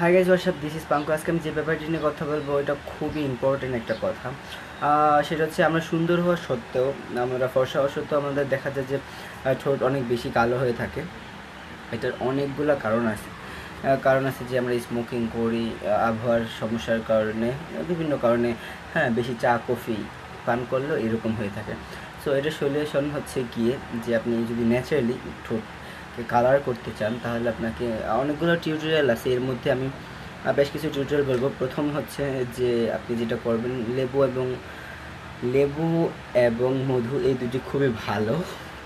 Hi guys what's up this is Panku আজকে আমি যে ব্যাপারটি নিয়ে কথা বলব এটা খুবই ইম্পর্টেন্ট একটা কথা। সেটা হচ্ছে আমরা সুন্দর হওয়া সত্ত্বেও, আমরা ফর্সা হওয়া সত্ত্বেও আমাদের দেখা যায় যে ঠোঁট অনেক বেশি কালো হয়ে থাকে। এটার অনেকগুলো কারণ আছে। কারণ আছে যে আমরা স্মোকিং করি আবহাওয়ার সমস্যার কারণে, বিভিন্ন কারণে হ্যাঁ বেশি চা, কফি, পান করলেও এরকম হয়ে থাকে। সো এটা সলিউশন হচ্ছে গিয়ে যে আপনি যদি ন্যাচারালি ঠোঁটকে কালার করতে চান, তাহলে আপনাকে অনেকগুলো টিউটোরিয়াল আছে। এর মধ্যে আমি বেশ কিছু টিউটোরিয়াল বলব। প্রথম হচ্ছে যে, আপনি যেটা করবেন, লেবু এবং লেবু এবং মধু, এই দুটি খুবই ভালো,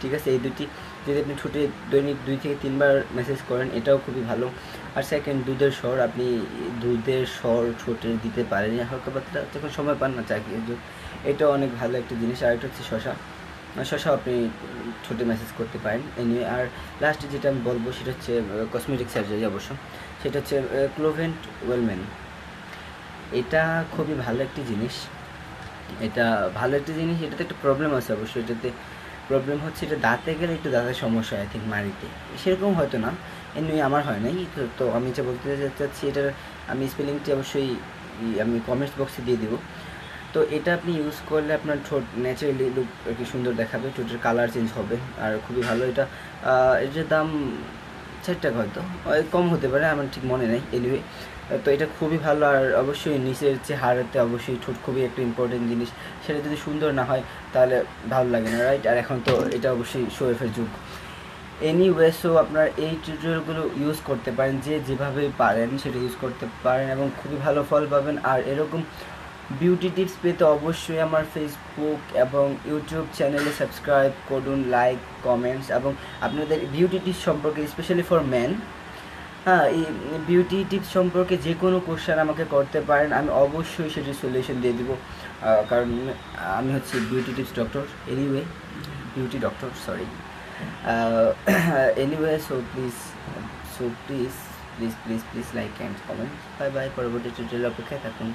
ঠিক আছে? এই দুটি যদি আপনি ছুটে, দৈনিক দুই থেকে তিনবার মেসেজ করেন, এটাও খুবই ভালো। আর সেকেন্ড দুধের স্বর, আপনি দুধের স্বর ঠোঁটে দিতে পারেন। হালকা পাতলা, যখন সময় পান না, চাকরি এটাও অনেক ভালো একটা জিনিস। আর একটা হচ্ছে শশা আর শশা আপনি ঠোঁটে মেসেজ করতে পারেন। এনিওয়ে আর লাস্টে যেটা আমি বলব সেটা হচ্ছে কসমেটিক সার্জারি অবশ্য। সেটা হচ্ছে ক্লোভেন্ট ওয়েলম্যান এটা খুবই ভালো একটি জিনিস। এটা ভালো একটি জিনিস, এটাতে একটা প্রবলেম আছে অবশ্যই এটাতে প্রবলেম হচ্ছে এটা দাঁতে গেলে একটু দাঁতের সমস্যা আই থিঙ্ক মারিতে সেরকম হয়তো না। এমনি আমার হয় নাই। তো আমি যা বলতে চাচ্ছি, এটার আমি স্পেলিংটি অবশ্যই আমি কমেন্টস বক্সে দিয়ে দিব। তো এটা আপনি ইউজ করলে আপনার ঠোঁট ন্যাচারালি লুক কি সুন্দর দেখাবে, ঠোঁটের কালার চেঞ্জ হবে, আর খুবই ভালো। এটা এটার দাম, ষাট টাকা হয়তো কম হতে পারে, আমার ঠিক মনে নেই। এনিওয়ে তো এটা খুবই ভালো, আর অবশ্যই নিচের চেহারাতে অবশ্যই ঠোঁট খুবই একটা ইম্পর্টেন্ট জিনিস। সেটা যদি সুন্দর না হয়, তাহলে ভালো লাগে না রাইট আর এখন তো এটা অবশ্যই শোয়েফের যুগ। এনিওয়ে সো আপনার এই টিউটোরিয়ালগুলো ইউজ করতে পারেন, যে যেভাবে পারেন, সেটা ইউজ করতে পারেন, এবং খুবই ভালো ফল পাবেন। আর এরকম বিউটি টিপস পেতে অবশ্যই আমার ফেসবুক এবং ইউটিউব চ্যানেলে সাবস্ক্রাইব করুন লাইক কমেন্টস এবং আপনাদের বিউটি টিপস সম্পর্কে স্পেশালি ফর ম্যান হ্যাঁ এই বিউটি টিপস সম্পর্কে যে কোনো কোশ্চেন আমাকে করতে পারেন, আমি অবশ্যই সেটির সলিউশন দিয়ে দিব। কারণ আমি হচ্ছে beauty tips doctor anyway beauty doctor sorry anyway so please so please please please please like and comment bye bye পরবর্তী টিউটোরিয়াল অপেক্ষায় থাকুন।